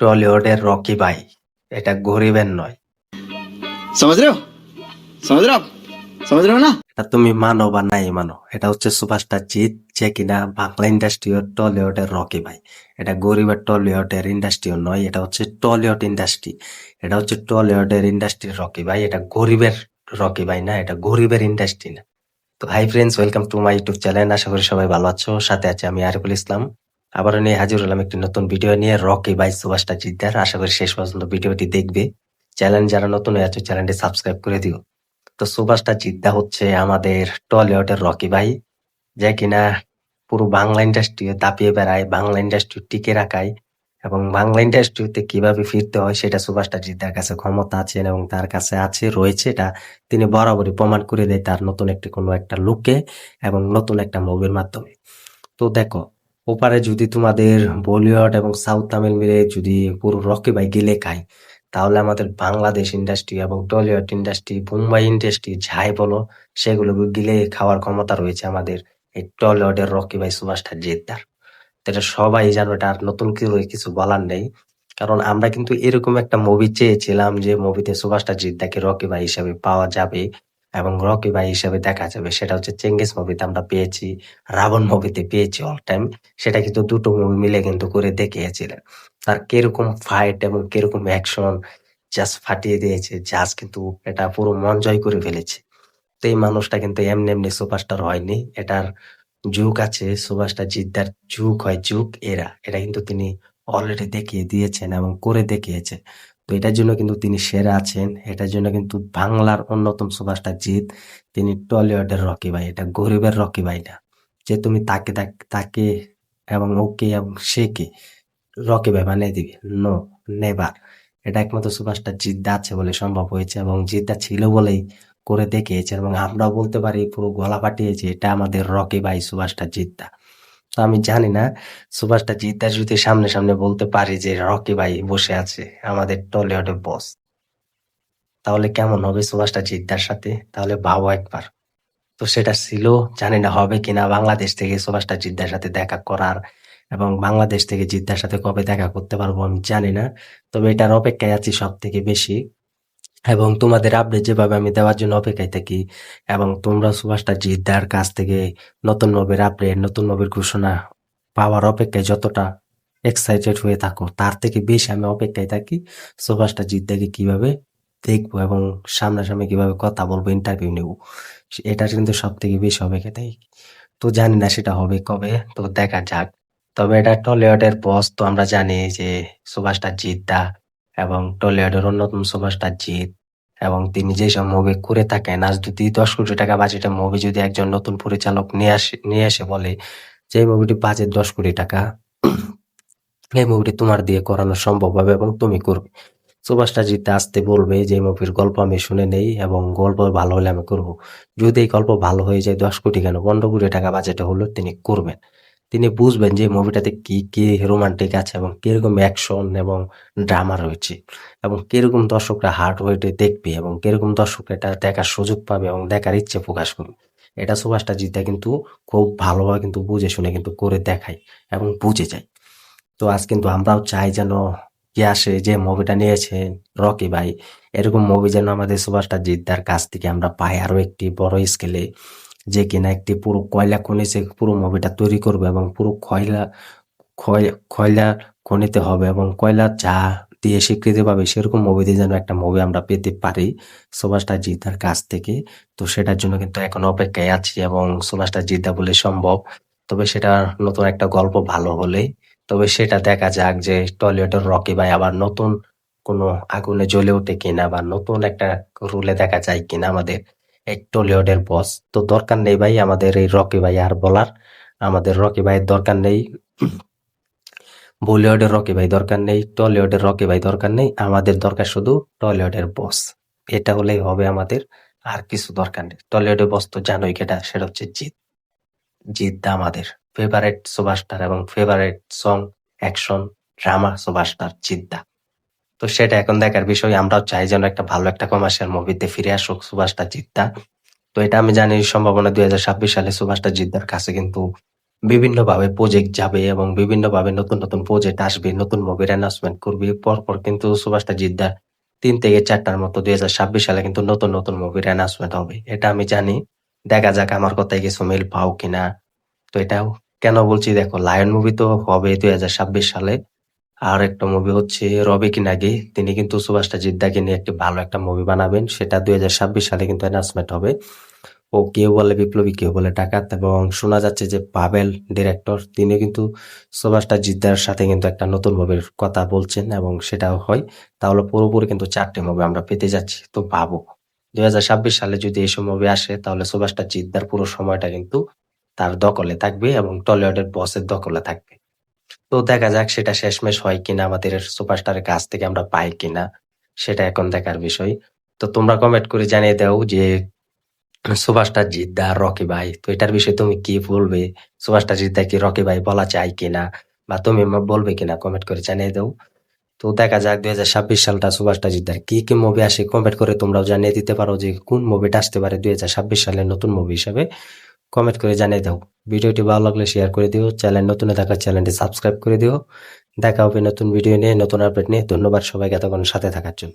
টলিউডের Rocky ভাই এটা গরিবের নয়। সমাজ রেও সমাজ রেও সমাজ রেও না তুমি মানো বা নাই মানো এটা হচ্ছে সুপারস্টার জিৎ যে কিনা বাংলা ইন্ডাস্ট্রি ও টলিউডের রকি ভাই। এটা গরিবের টলিউডের ইন্ডাস্ট্রিও নয় এটা হচ্ছে টলিউড ইন্ডাস্ট্রি। এটা হচ্ছে টলিউডের ইন্ডাস্ট্রির রকি ভাই এটা গরিবের রকি ভাই না এটা গরিবের ইন্ডাস্ট্রি না। তো hi friends welcome to my YouTube channel আশা করি সবাই ভালো আছো সাথে আছে আমি আরিফুল ইসলাম। আবারও নিয়ে হাজির হলাম একটি নতুন ভিডিও নিয়ে। রকি ভাই সুভাষটা জিদ্দার। আশা করি শেষ পর্যন্ত ভিডিওটি দেখবে। চ্যানেল যারা নতুন হয়ে আছো চ্যানেলটি সাবস্ক্রাইব করে দিও। তো সুভাষটা জিদ্দা হচ্ছে আমাদের টলিউডের রকি ভাই। যে কিনা পুরো বাংলা ইন্ডাস্ট্রি দাপিয়ে বেড়ায়, বাংলা ইন্ডাস্ট্রি টিকে রাখায় এবং বাংলা ইন্ডাস্ট্রিতে কীভাবে ফিরতে হয় সেটা সুভাষটা জিদ্দার কাছে ক্ষমতা আছে এবং তার কাছে আছে, রয়েছে। এটা তিনি বরাবরই প্রমাণ করে দেয় তার নতুন একটি কোনো একটা লুকে এবং নতুন একটা মুভির মাধ্যমে। তো দেখো ওপারে যদি তোমাদের বলিউড এবং সাউথ তামিল মিলে যদি পুরো রকি ভাই গিলে খায়, তাহলে আমাদের বাংলাদেশ ইন্ডাস্ট্রি এবং টলিউড ইন্ডাস্ট্রি, মুম্বাই ইন্ডাস্ট্রি যাই বলো, সেগুলো গিলে খাওয়ার ক্ষমতা রয়েছে আমাদের এই টলিউডের রকি ভাই সুভাষটা জেদ্দার এটা সবাই জানো এটা আর নতুন কিছু কিছু বলার নেই। কারণ আমরা কিন্তু এরকম একটা মুভি চেয়েছিলাম যে মুভিতে সুভাষটা জিদ্দাকে রকি ভাই হিসাবে পাওয়া যাবে। এবং রকি ভাই হিসাবে দেখা যাবে, সেটা হচ্ছে চেঙ্গিস মুভিতে আমরা পেয়েছি, রাবণ মুভিতে পেয়েছি অল টাইম সেটা কিন্তু দুটো মুভি মিলে কিন্তু করে দেখিয়েছিলেন। তার কীরকম ফাইট এবং কীরকম অ্যাকশন জাস্ট ফাটিয়ে দিয়েছে জাস্ট কিন্তু এটা পুরো মন জয় করে ফেলেছে। তো এই মানুষটা কিন্তু এমনি এমনি সুপারস্টার হয়নি, এটার যুগ আছে সুভাষটা জিদ্দার যুগ হয়, যুগ এরা। এটা কিন্তু তিনি অলরেডি দেখিয়ে দিয়েছেন এবং করে দেখিয়েছে তো এটার জন্য কিন্তু তিনি সেরা আছেন। এটার জন্য কিন্তু বাংলার অন্যতম সুভাষটা জিৎ, তিনি টলিউডের রকি ভাই, এটা গরিবের রকি ভাই না যে তুমি তাকে তাক- এবং ওকে এবং সেকে রকি ভাই বানিয়ে দিবে। No, never. এটা একমাত্র সুপারস্টার জিদ্দা আছে বলে সম্ভব হয়েছে এবং জিদ্দা ছিল বলেই করে দেখিয়েছে এবং আমরাও বলতে পারি, পুরো গলা ফাটিয়েছে, এটা আমাদের রকি ভাই সুভাষটা জিদ্দা তো আমি জানি না সুভাষটা জিদ্দা যদি সামনে সামনে বলতে পারি যে, রকি ভাই বসে আছে, আমাদের টলিউডের বস। তাহলে কেমন হবে সুভাষটা জিদ্দার সাথে? তাহলে ভাবো একবার। তো সেটা ছিল, জানি না হবে কিনা, বাংলাদেশ থেকে সুভাষটা জিদ্দার সাথে দেখা করার এবং বাংলাদেশ থেকে জিদ্দার সাথে কবে দেখা করতে পারব আমি জানি না। তবে এটার অপেক্ষায় আছি সব থেকে বেশি। এবং তোমাদের আপডেট যেভাবে আমি দেওয়ার জন্য অপেক্ষায় থাকি, এবং তোমরা সুভাষটা জিদ্দার কাছ থেকে নতুন নবের আপডেট নতুন নবের ঘোষণা পাওয়ার অপেক্ষায় যতটা এক্সাইটেড হয়ে থাকো, তার থেকে বেশি আমি অপেক্ষায় থাকি সুভাষটা জিদ্দাকে কীভাবে দেখব এবং সামনাসামনি কীভাবে কথা বলব ইন্টারভিউ নেব। এটা কিন্তু সব থেকে বেশি অপেক্ষায় থাকি। তো জানি না সেটা হবে কবে, তো দেখা যাক। তবে এটা টলিউডের বস তো আমরা জানি যে সুভাষটা জিদ্দা এবং টলিউডের অন্যতম সুভাষটা জিৎ। এবং তিনি যেসব মুভি করে থাকেন, আজ যদি দশ কোটি টাকা বাজেটের মুভি যদি একজন নতুন পরিচালক নিয়ে আসে, নিয়ে এসে বলে যে মুভিটি বাজেট দশ কোটি টাকা, এই মুভিটি তোমার দিয়ে করানো সম্ভব হবে এবং তুমি করবে। সুভাষটা জিতে আসতে বলবে যে মুভির গল্প আমি শুনে নেই এবং গল্প ভালো হলে আমি করব। যদি এই গল্প ভালো হয়ে যায় দশ কোটি কেন? পনেরো কোটি টাকা বাজেটে হলেও তিনি করবেন। তিনি বুঝবেন যে মুভিটাতে কি কি রোমান্টিক আছে এবং কীরকম অ্যাকশন এবং ড্রামা রয়েছে এবং কীরকম দর্শকরা হার্ট ওয়েটে দেখবে এবং কীরকম দর্শক এটা দেখার সুযোগ পাবে এবং দেখার ইচ্ছে প্রকাশ করবে। এটা সুভাষটা জিতে কিন্তু খুব ভালোভাবে কিন্তু বুঝে শুনে কিন্তু করে দেখায় এবং বুঝে যায়। তো আজ কিন্তু আমরাও চাই যেন কি আসে, যে মুভিটা নিয়েছে, রকি ভাই, এরকম মুভি যেন আমাদের সুভাষটা জিদ্দার কাছ থেকে আমরা পাই আরও একটি বড় স্কেলে যে কিনা একটি পুরো কয়লা খনিতে পুরো মুভিটা তৈরি করবে এবং পুরো কয়লা কয়- কয়লা খনিতে হবে এবং কয়লা চা দিয়ে স্বীকৃতি পাবে, সেরকম মুভিতে যেন একটা মুভি আমরা পেতে পারি সুভাষটা জিদ্দার কাছ থেকে। তো সেটার জন্য কিন্তু এখন অপেক্ষায় আছি এবং সুভাষটা জিদ্দা বলে সম্ভব। তবে সেটা নতুন একটা গল্প ভালো হলে তবে সেটা দেখা যাক যে টলিউডের রকি ভাই আবার নতুন কোনো আগুনে জ্বলে ওঠে কিনা বা নতুন একটা রুলে দেখা যায় কিনা আমাদের। এই টলিউডের বস তো দরকার নেই ভাই আমাদের এই রকি ভাই আর বলার। আমাদের রকি ভাইয়ের দরকার নেই। বলিউডের রকি ভাই দরকার নেই, টলিউডের রকি ভাই দরকার নেই। আমাদের দরকার শুধু টলিউডের বস এটা হলেই হবে আমাদের আর কিছু দরকার নেই। টলিউডের বস তো জানোই কেটা, সেটা হচ্ছে জিৎ। জিৎ আমাদের ফেভারেট সুপারস্টার এবং favourite song action drama superstar Jeddah তো সেটা এখন দেখার বিষয়, আমরাও চাই যেন একটা ভালো একটা কমার্শিয়াল মুভিতে ফিরে আসুক সুভাষটা জিদ্দা। তো এটা আমি জানি সম্ভাবনা দুই হাজার ছাব্বিশ সালে সুভাষটা জিদ্দার কাছে কিন্তু বিভিন্নভাবে প্রজেক্ট যাবে এবং বিভিন্নভাবে নতুন নতুন প্রজেক্ট আসবে, নতুন মুভির অ্যানাউন্সমেন্ট করবে। পরপর কিন্তু সুভাষটা জিদ্দার তিন থেকে চারটার মতো দুই হাজার ছাব্বিশ সালে কিন্তু নতুন নতুন মুভির অ্যানাউন্সমেন্ট হবে। এটা আমি জানি। দেখা যাক আমার কথায় কিছু মিল পাও কিনা। তো এটাও কেন বলছি, দেখো লায়ন মুভি তো হবে দুই হাজার ছাব্বিশ সালে। আর একটা মুভি হচ্ছে রবি কিনাগি তিনি কিন্তু সুভাষটা জিদ্দাকে নিয়ে একটি ভালো একটা মুভি বানাবেন। সেটা দুই হাজার ছাব্বিশ সালে কিন্তু অ্যানাউন্সমেন্ট হবে। ও কেউ বলে বিপ্লবী, কেউ বলে ডাকাত এবং শোনা যাচ্ছে যে পাবেল ডিরেক্টর তিনি কিন্তু সুভাষটা জিদ্দার সাথে কিন্তু একটা নতুন মুভির কথা বলছেন এবং সেটাও হয়। তাহলে পুরোপুরি কিন্তু চারটে মুভি আমরা পেতে যাচ্ছি। তো ভাবো, দুই হাজার ছাব্বিশ সালে যদি এইসব মুভি আসে, তাহলে সুভাষটা জিদ্দার পুরো সময়টা কিন্তু তার দখলে থাকবে এবং টলিউডের বসের দখলে থাকবে। তো দেখা যাক সেটা শেষমেশ হয় কিনা, আমাদের সুপারস্টারের কাছ থেকে আমরা পাই কিনা, সেটা এখন দেখার বিষয়। তো তোমরা কমেন্ট করে জানিয়ে দাও যে সুভাষটা জিদ্দা, রকি ভাই, তো এটার বিষয়ে তুমি কি বলবে? সুভাষটা জিদ্দা কি রকি ভাই বলা চাই কিনা, বা তুমি বলবে কিনা কমেন্ট করে জানিয়ে দাও। তো দেখা যাক দুই হাজার ছাব্বিশ সালটা সুভাষটা জিদ্দার কি কি মুভি আসে কমেন্ট করে তোমরাও জানিয়ে দিতে পারো যে কোন মুভিটা আসতে পারে দুই হাজার ছাব্বিশ সালের নতুন মুভি হিসেবে। কমেন্ট করে জানিয়ে দাও। ভিডিওটি ভালো লাগলে শেয়ার করে দিও। চ্যানেল নতুন থাকা চ্যানেলটি সাবস্ক্রাইব করে দিও। দেখা হবে নতুন ভিডিও নিয়ে, নতুন আপডেট নিয়ে। ধন্যবাদ সবাইকে এতক্ষণ সাথে থাকার জন্য।